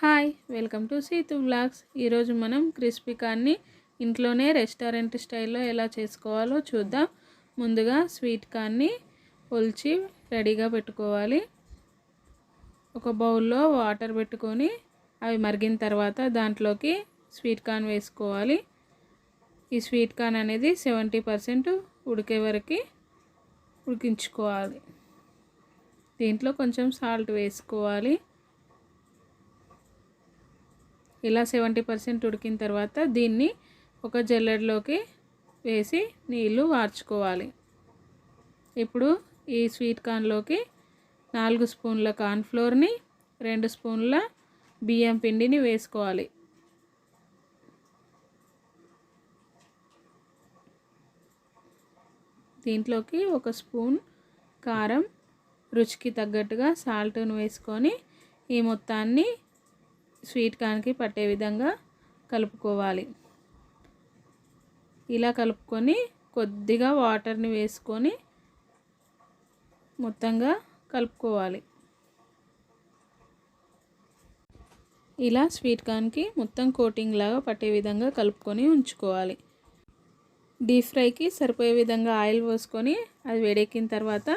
Hi welcome to Seethu vlogs ఈరోజు మనం crispy కార్న్ని ఇంట్లోనే రెస్టారెంట్ స్టైల్లో ఎలా చేసుకోవాలో చూద్దాం. ముందుగా స్వీట్ కార్న్ని ఒలిచి రెడీగా పెట్టుకోవాలి. ఒక బౌల్లో వాటర్ పెట్టుకొని అవి మరిగిన తర్వాత దాంట్లోకి స్వీట్ కార్న్ వేసుకోవాలి. ఈ స్వీట్ కార్న్ అనేది సెవెంటీ పర్సెంట్ ఉడికే వరకు ఉడికించుకోవాలి. దీంట్లో కొంచెం సాల్ట్ వేసుకోవాలి. ఇలా సెవెంటీ పర్సెంట్ ఉడికిన తర్వాత దీన్ని ఒక జల్లెడలోకి వేసి నీళ్ళు వార్చుకోవాలి. ఇప్పుడు ఈ స్వీట్ కార్న్లోకి నాలుగు స్పూన్ల కార్న్ఫ్లోర్ని రెండు స్పూన్ల బియ్యం పిండిని వేసుకోవాలి. దీంట్లోకి ఒక స్పూన్ కారం రుచికి తగ్గట్టుగా సాల్ట్ను వేసుకొని ఈ మొత్తాన్ని స్వీట్ కార్న్కి పట్టే విధంగా కలుపుకోవాలి. ఇలా కలుపుకొని కొద్దిగా వాటర్ని వేసుకొని మొత్తంగా కలుపుకోవాలి. ఇలా స్వీట్ కార్న్కి మొత్తం కోటింగ్ లాగా పట్టే విధంగా కలుపుకొని ఉంచుకోవాలి. డీప్ ఫ్రైకి సరిపోయే విధంగా ఆయిల్ పోసుకొని అది వేడెక్కిన తర్వాత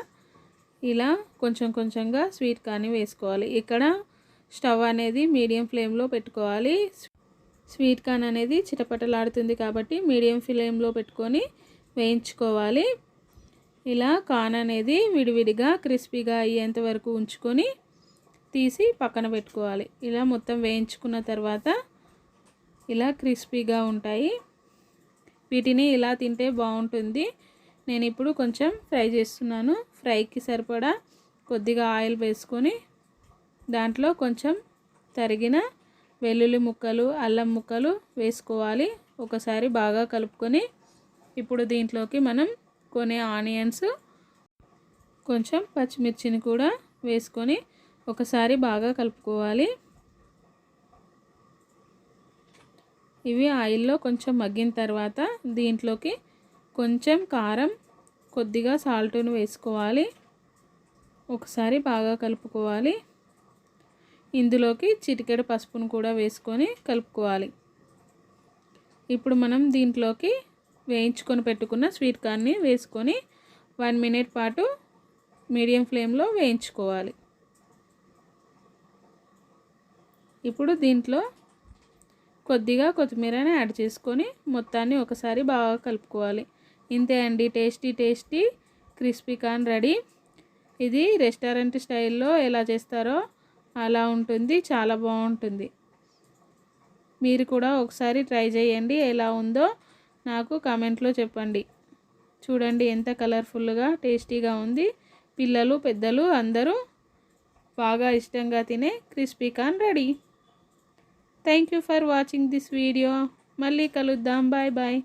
ఇలా కొంచెం కొంచెంగా స్వీట్ కార్న్ వేసుకోవాలి. ఇక్కడ స్టవ్ అనేది మీడియం ఫ్లేమ్లో పెట్టుకోవాలి. స్వీట్ కార్న్ అనేది చిటపటలాడుతుంది కాబట్టి మీడియం ఫ్లేమ్లో పెట్టుకొని వేయించుకోవాలి. ఇలా కార్న్ అనేది విడివిడిగా క్రిస్పీగా అయ్యేంత వరకు ఉంచుకొని తీసి పక్కన పెట్టుకోవాలి. ఇలా మొత్తం వేయించుకున్న తర్వాత ఇలా క్రిస్పీగా ఉంటాయి. వీటిని ఇలా తింటే బాగుంటుంది. నేను ఇప్పుడు కొంచెం ఫ్రై చేస్తున్నాను. ఫ్రైకి సరిపడా కొద్దిగా ఆయిల్ వేసుకొని దాంట్లో కొంచెం తరిగిన వెల్లుల్లి ముక్కలు అల్లం ముక్కలు వేసుకోవాలి. ఒకసారి బాగా కలుపుకొని ఇప్పుడు దీంట్లోకి మనం కొన్ని ఆనియన్స్ కొంచెం పచ్చిమిర్చిని కూడా వేసుకొని ఒకసారి బాగా కలుపుకోవాలి. ఇవి ఆయిల్లో కొంచెం మగ్గిన తర్వాత దీంట్లోకి కొంచెం కారం కొద్దిగా సాల్ట్ను వేసుకోవాలి. ఒకసారి బాగా కలుపుకోవాలి. ఇందులోకి చిటికెడు పసుపును కూడా వేసుకొని కలుపుకోవాలి. ఇప్పుడు మనం దీంట్లోకి వేయించుకొని పెట్టుకున్న స్వీట్ కార్న్ని వేసుకొని వన్ మినిట్ పాటు మీడియం ఫ్లేమ్లో వేయించుకోవాలి. ఇప్పుడు దీంట్లో కొద్దిగా కొత్తిమీరని యాడ్ చేసుకొని మొత్తాన్ని ఒకసారి బాగా కలుపుకోవాలి. ఇంతే అండి. Tasty tasty crispy corn ready. ఇది రెస్టారెంట్ స్టైల్లో ఎలా చేస్తారో అలా ఉంటుంది చాలా బాగుంటుంది. మీరు కూడా ఒకసారి ట్రై చేయండి ఎలా ఉందో నాకు కామెంట్లో చెప్పండి. చూడండి ఎంత కలర్ఫుల్గా టేస్టీగా ఉంది. పిల్లలు పెద్దలు అందరూ బాగా ఇష్టంగా తినే crispy corn ready. Thank you for watching this video మళ్ళీ కలుద్దాం. Bye bye